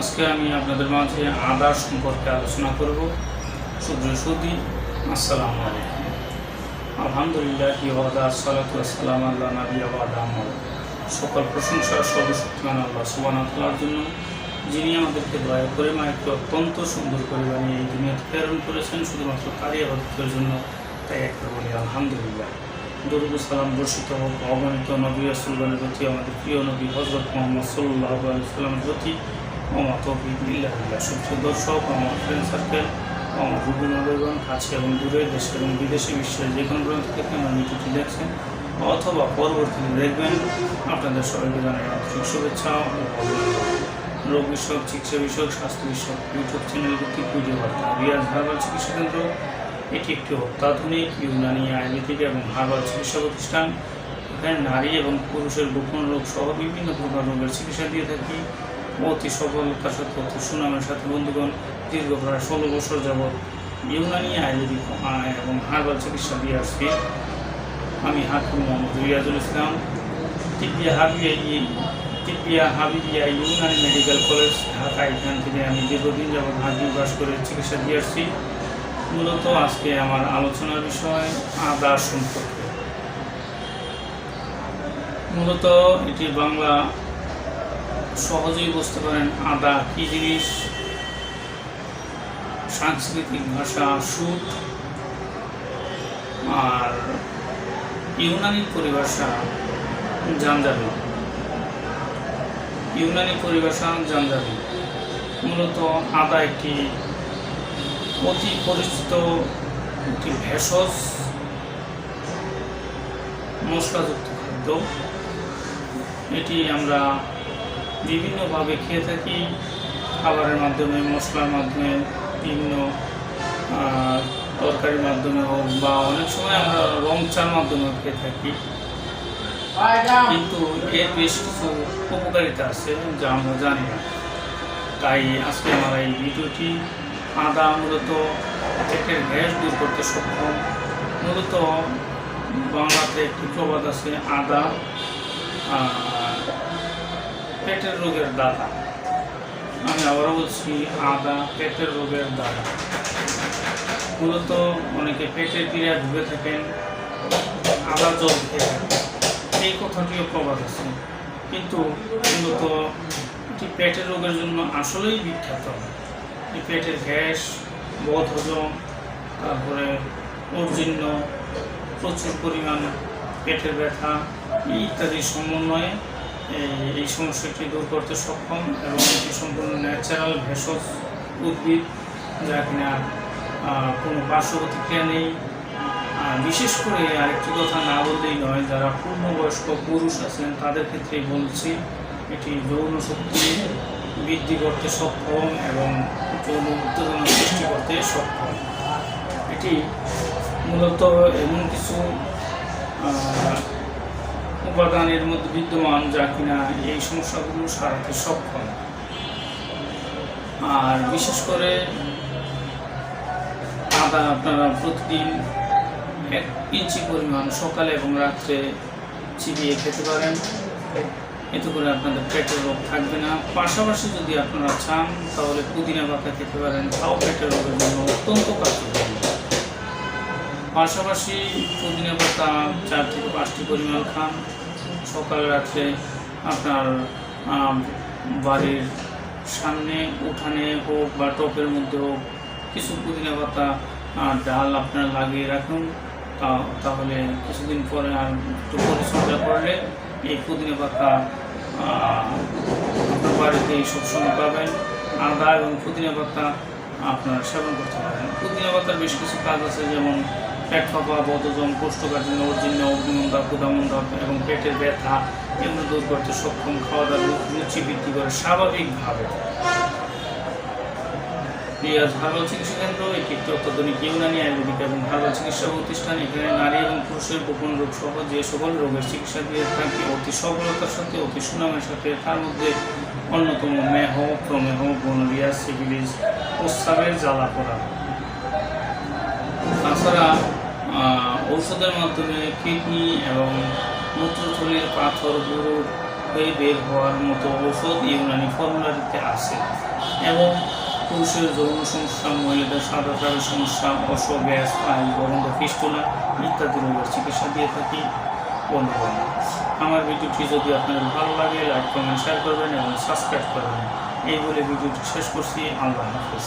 আজকে আমি আপনাদের মাঝে আদা সম্পর্কে আলোচনা করব। সুপ্রিয় সুদী আসসালামু আলাইকুম। আলহামদুলিল্লাহ ওয়াদা সালাতু আসসালাম আল্লাহ নবী আবাদ আমল সকল প্রশংসা সর্বশক্তিমান আল্লাহ ওয়া জন্য, যিনি আমাদেরকে দয়া করে মায়েরকে অত্যন্ত সুন্দর করে বানিয়ে এই দুনিয়াতে প্রেরণ করেছেন, শুধুমাত্র তারই আবাদতের জন্য তাই একটা বলি, আলহামদুলিল্লাহ। দরুদ সালাম বর্ষিত হোক, অগণিত নবী রাসূলগণের প্রতি আমাদের প্রিয় নবী হজরত মোহাম্মদ সাল্লাহ আলু সাল্লামের প্রতি। আমার বিল্লাহ সুপ্রিয় দর্শক আমার ফ্রেন্ড সার্কেল আমার বিভিন্ন নগরগণ কাছে এবং দূরে দেশে এবং বিদেশে বিশ্বের যে কোনো প্রান্ত থেকে আমার দেখছেন অথবা পরবর্তীতে দেখবেন। আপনাদের সবাইকে জানাই আন্তরিক শুভেচ্ছা রোগ বিষয়ক, চিকিৎসা বিষয়ক, স্বাস্থ্য বিষয়ক ইউটিউব চ্যানেল ভিত্তিক ভিডিও বার্তা। রিয়াজ হার্বাল চিকিৎসা কেন্দ্র, এটি একটি অত্যাধুনিক ইউনানি আয়ুর্বেদিক এবং হার্বাল চিকিৎসা প্রতিষ্ঠান। এখানে নারী এবং পুরুষের গোপন রোগ সহ বিভিন্ন প্রকার রোগের চিকিৎসা দিয়ে থাকি। অতি সফলতার সাথে, অতি সুনামের সাথে বন্ধুগণ দীর্ঘ প্রায় ষোলো বছর যাবৎ ইউনানি আয়ুর্বেদিক এবং হার্বাল চিকিৎসা দিয়ে আসছি আমি হাকিম মোহাম্মদ রিয়াজুল ইসলাম তিপিয়া হাবিয়া তিপিয়া হাবিবিয়া ইউনানি মেডিকেল কলেজ, ঢাকা, এখান থেকে আমি দীর্ঘদিন যাবৎ হাজির বাস করে চিকিৎসা দিয়ে আসছি মূলত আজকে আমার আলোচনার বিষয় আদা সম্পর্কে। মূলত এটি বাংলা সহজেই বুঝতে পারেন আদা কি জিনিস? সাংস্কৃতিক ভাষা সুদ আর ইউনানি পরিভাষা জানজাবি ইউনানি পরিভাষা জানজাবি মূলত আদা একটি অতি পরিচিত, একটি ভেষজ মশলাযুক্ত খাদ্য। এটি আমরা বিভিন্নভাবে খেয়ে থাকি। খাবারের মাধ্যমে, মশলার মাধ্যমে, বিভিন্ন তরকারির মাধ্যমে হোক বা অনেক সময় আমরা রং চার মাধ্যমে খেয়ে থাকি। কিন্তু এর বেশ কিছু উপকারিতা আছে যা আমরা জানি না। তাই আজকে আমার এই ভিডিওটি আদা মূলত পেটের গ্যাস দূর করতে সক্ষম। মূলত বাংলাতে একটি প্রবাদ আছে আদা পেটের রোগের দাদা আমি আবারও বলছি, আদা পেটের রোগের দাদা মূলত অনেকে পেটের পীড়ায় ভুগে থাকেন, আদা জল খেয়ে থাকেন। এই কথাটিও প্রবাদ আছে। কিন্তু মূলত এটি পেটের রোগের জন্য আসলেই বিখ্যাত। পেটের গ্যাস বদ হজম তারপরে অর্জিন্য প্রচুর পরিমাণ পেটের ব্যথা ইত্যাদি সমন্বয়ে এই- সমস্যাটি দূর করতে সক্ষম এবং এটি সম্পূর্ণ ন্যাচারাল ভেষজ, উদ্ভিদ, যা কিনা কোনো পার্শ্ব প্রতিক্রিয়া নেই বিশেষ করে আরেকটি কথা না বললেই নয়, যারা পূর্ণবয়স্ক পুরুষ আছেন, তাদের ক্ষেত্রেই বলছি, এটি যৌন শক্তি বৃদ্ধি করতে সক্ষম এবং যৌন উত্তেজনা সৃষ্টি করতে সক্ষম। এটি মূলত এমন কিছু উপাদানের মধ্যে বিদ্যমান যা কিনা এই সমস্যাগুলো সারাতে সক্ষম। আর বিশেষ করে আদা আপনারা প্রতিদিন এক ইঞ্চি পরিমাণ সকালে এবং রাত্রে চিবিয়ে খেতে পারেন। এতে করে আপনাদের পেটের রোগ থাকবে না। পাশাপাশি যদি আপনারা চান, তাহলে পুদিনা পাতা খেতে পারেন। তাও পেটের রোগের জন্য অত্যন্ত কার্যকরী। পাশাপাশি পুদিনা পাতা চার থেকে পাঁচটি পরিমাণ খান। সকাল রাত্রে আপনার বাড়ির সামনে, উঠানে হোক বা টপের মধ্যে হোক, কিছু পুদিনা পাতা ডাল আপনার লাগিয়ে রাখুন। তাহলে কিছুদিন পরে আর একটু পরিচর্যা করলে এই পুদিনা পাতা আপনার বাড়িতে সবসময় পাবেন। আদা এবং পুদিনা পাতা আপনার সেবন করতে পারেন। পুদিনা পাতার বেশ কিছু কাজ আছে, যেমন পেট ফাঁপা বদজম কোষ্ঠকাঠিন্য অর্জিন্য অগ্নিমন্দা ক্ষুদামন্দা এবং পেটের ব্যথা এগুলো দূর করতে সক্ষম খাওয়া দাওয়ার রু- রুচি বৃদ্ধি করে স্বাভাবিকভাবে। রিয়াজ হার্বাল চিকিৎসা কেন্দ্র, এটি একটি অত্যাধুনিক ইউনানি আয়ুর্বেদিক এবং হার্বাল চিকিৎসা প্রতিষ্ঠান। এখানে নারী এবং পুরুষের গোপন রোগ সহ যে সকল রোগের চিকিৎসা দিয়ে থাকি, অতি সফলতার সাথে, অতি সুনামের সাথে, তার মধ্যে অন্যতম মেহ প্রমেহ গনোরিয়া সিভিলিস প্রস্রাবের জ্বালা করা ঔষধের মাধ্যমে কিডনি এবং মূত্রথলির পাথর গুরুর হয়ে বের হওয়ার মতো ওষুধ ইউনানি ফর্মুলারিতে আছে। এবং পুরুষের যৌন সমস্যা, মহিলাদের সাদা সাদা সমস্যা অস গ্যাস আইল গরম ফিস্টুলা ইত্যাদি রোগের চিকিৎসা দিয়ে থাকি বন্ধুগণ। আমার ভিডিওটি যদি আপনাদের ভালো লাগে লাইক কমেন্ট শেয়ার করবেন এবং সাবস্ক্রাইব করবেন। এই বলে ভিডিওটি শেষ করছি। আল্লাহ হাফিজ।